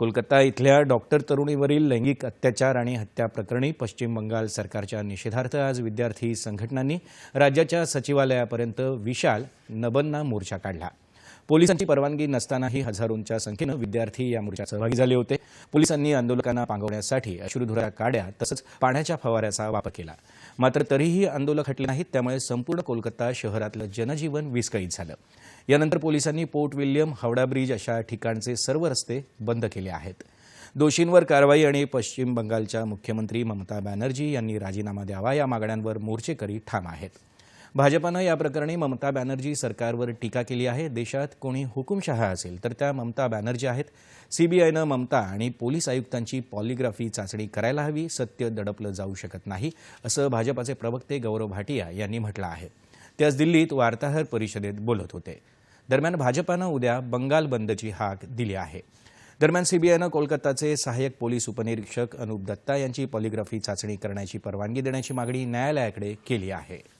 कोलकाता इथल्या डॉक्टर तरुणीवरील लैंगिक अत्याचार आणि हत्या प्रकरणी पश्चिम बंगाल सरकारच्या निषेधार्थ आज विद्यार्थी संघटनांनी राज्याच्या सचिवालयापर्यंत विशाल नबन्ना मोर्चा काढला. पोलिसांची परवानगी नसतानाही हजारोंच्या संख्येनं विद्यार्थी या मोर्चात सहभागी झाले होते. पोलिसांनी आंदोलकांना पांगवण्यासाठी अश्रुधुरा काड्या तसंच पाण्याच्या फवाऱ्याचा वापर केला. मात्र तरीही आंदोलक हटले नाहीत त्यामुळे संपूर्ण कोलकाता शहरातलं जनजीवन विस्कळीत झालं. यानंतर पोलिसांनी पोर्ट विल्यम हावडा ब्रिज अशा ठिकाणचे सर्व रस्ते बंद केले आहेत. दोषींवर कारवाई आणि पश्चिम बंगालच्या मुख्यमंत्री ममता बॅनर्जी यांनी राजीनामा द्यावा या मागण्यांवर मोर्चेकरी ठाम आहेत. भाजपानं या प्रकरणी ममता बॅनर्जी सरकारवर टीका केली आहे. देशात कोणी हुकुमशहा असेल तर त्या ममता बॅनर्जी आहेत. सीबीआयनं ममता आणि पोलीस आयुक्तांची पॉलिग्राफी चाचणी करायला हवी. सत्य दडपलं जाऊ शकत नाही असं भाजपाचे प्रवक्ते गौरव भाटिया यांनी म्हटलं आहे. ते आज दिल्लीत वार्ताहर परिषदेत बोलत होते. दरम्यान भाजपानं उद्या बंगाल बंदची हाक दिली आहे. दरम्यान सीबीआयनं कोलकाताचे सहाय्यक पोलीस उपनिरीक्षक अनुप दत्ता यांची पॉलिग्राफी चाचणी करण्याची परवानगी देण्याची मागणी न्यायालयाकडे केली आहे.